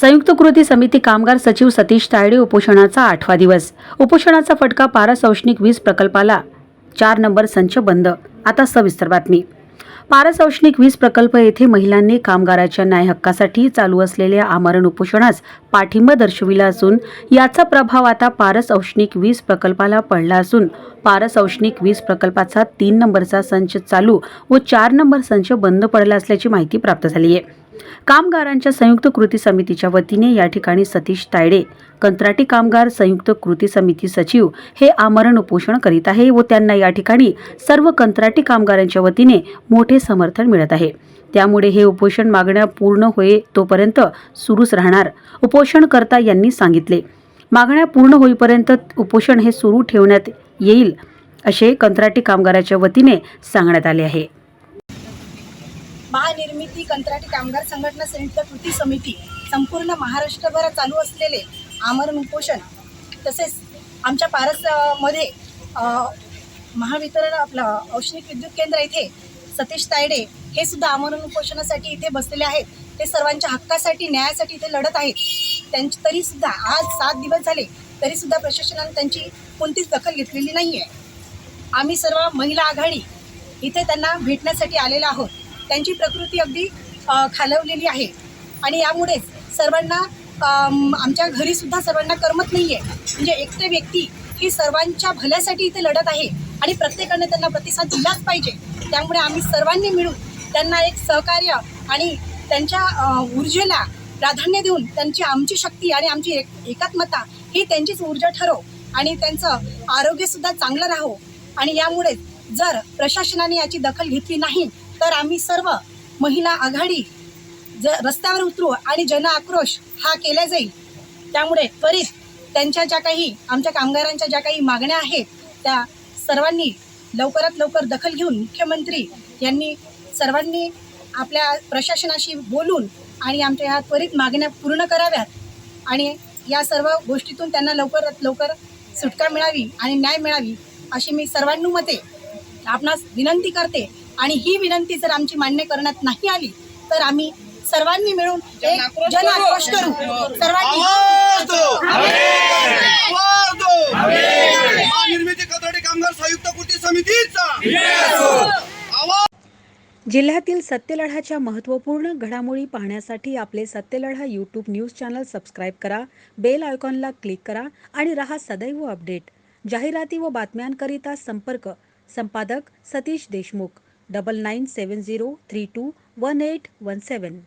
संयुक्त कृती समिती कामगार सचिव सतीश तायडे उपोषणाचा आठवा दिवस. उपोषणाचा फटका पारस औष्णिक वीज प्रकल्पाला. चार नंबर संच बंद. आता सविस्तर बातमी. पारस औष्णिक वीज प्रकल्प येथे महिलांनी कामगाराच्या न्याय हक्कासाठी चालू असलेल्या आमरण उपोषणास पाठिंबा दर्शविला असून याचा प्रभाव आता पारस औष्णिक वीज प्रकल्पाला पडला असून पारस औष्णिक वीज प्रकल्पाचा तीन नंबरचा संच चालू व चार नंबर संच बंद पडला असल्याची माहिती प्राप्त झाली आहे. कामगारांच्या संयुक्त कृती समितीच्या वतीने या ठिकाणी सतीश तायडे कंत्राटी कामगार संयुक्त कृती समिती सचिव हे आमरण उपोषण करीत आहे व त्यांना या ठिकाणी सर्व कंत्राटी कामगारांच्या वतीने मोठे समर्थन मिळत आहे. त्यामुळे हे उपोषण मागण्या पूर्ण होई तोपर्यंत सुरूच राहणार उपोषणकर्ता यांनी सांगितले. मागण्या पूर्ण होईपर्यंत उपोषण हे सुरू ठेवण्यात येईल असे कंत्राटी कामगाराच्या वतीने सांगण्यात आले आहे. महानिर्मिती कंत्राटी कामगार संघटना संयुक्त कृती समिती संपूर्ण महाराष्ट्रभर चालू असलेले आमरण उपोषण तसेच आमच्या पारसमध्ये महावितरण आपलं औष्णिक विद्युत केंद्र इथे सतीश तायडे हे सुद्धा आमरण उपोषणासाठी इथे बसलेले आहेत. ते सर्वांच्या हक्कासाठी न्यायासाठी इथे लढत आहेत. त्यांची तरीसुद्धा आज सात दिवस झाले तरीसुद्धा प्रशासनाने त्यांची कोणतीच दखल घेतलेली नाही आहे आम्ही सर्व महिला आघाडी इथे त्यांना भेटण्यासाठी आलेलो आहोत. त्यांची प्रकृती अगदी खालवलेली आहे. आणि यामुळेच सर्वांना आमच्या घरीसुद्धा सर्वांना करमत नाही आहे म्हणजे एकटे व्यक्ती ही सर्वांच्या भल्यासाठी इथे लढत आहे आणि प्रत्येकाने त्यांना प्रतिसाद दिलाच पाहिजे. त्यामुळे आम्ही सर्वांनी मिळून त्यांना एक सहकार्य आणि त्यांच्या ऊर्जेला प्राधान्य देऊन त्यांची आमची शक्ती आणि आमची एक एकात्मता ही त्यांचीच ऊर्जा ठरव आणि त्यांचं आरोग्यसुद्धा चांगलं राहो. आणि यामुळे जर प्रशासनाने याची दखल घेतली नाही तर आम्ही सर्व महिला आघाडी ज रस्त्यावर उतरू आणि जन आक्रोश हा केला जाईल. त्यामुळे त्वरित त्यांच्या ज्या काही आमच्या कामगारांच्या ज्या काही मागण्या आहेत त्या सर्वांनी लवकरात लवकर दखल घेऊन मुख्यमंत्री यांनी सर्वांनी आपल्या प्रशासनाशी बोलून आणि आमच्या ह्या त्वरित मागण्या पूर्ण कराव्यात आणि या सर्व गोष्टीतून त्यांना लवकरात लवकर सुटका मिळावी आणि न्याय मिळावी अशी मी सर्वांनुमते आपणास विनंती करते. आणि ही विनंती जर आमची मान्य करण्यात नाही आली तर आम्ही सर्वांनी मिळून एक जन आक्रोश करू. सर्वांनी निर्मिती कंत्राटी कामगार संयुक्त कृती समितीचा. आवाज जिल्ह्यातील सत्यलढाच्या महत्त्वपूर्ण घडामोडी पाहण्यासाठी आपले Satyaladha YouTube news channel subscribe करा बेल आयकॉनला क्लिक करा आणि रहा सदैव अपडेट. जाहिराती व बातम्यांकरिता संपर्क. संपादक सतीश देशमुख. 9970321817.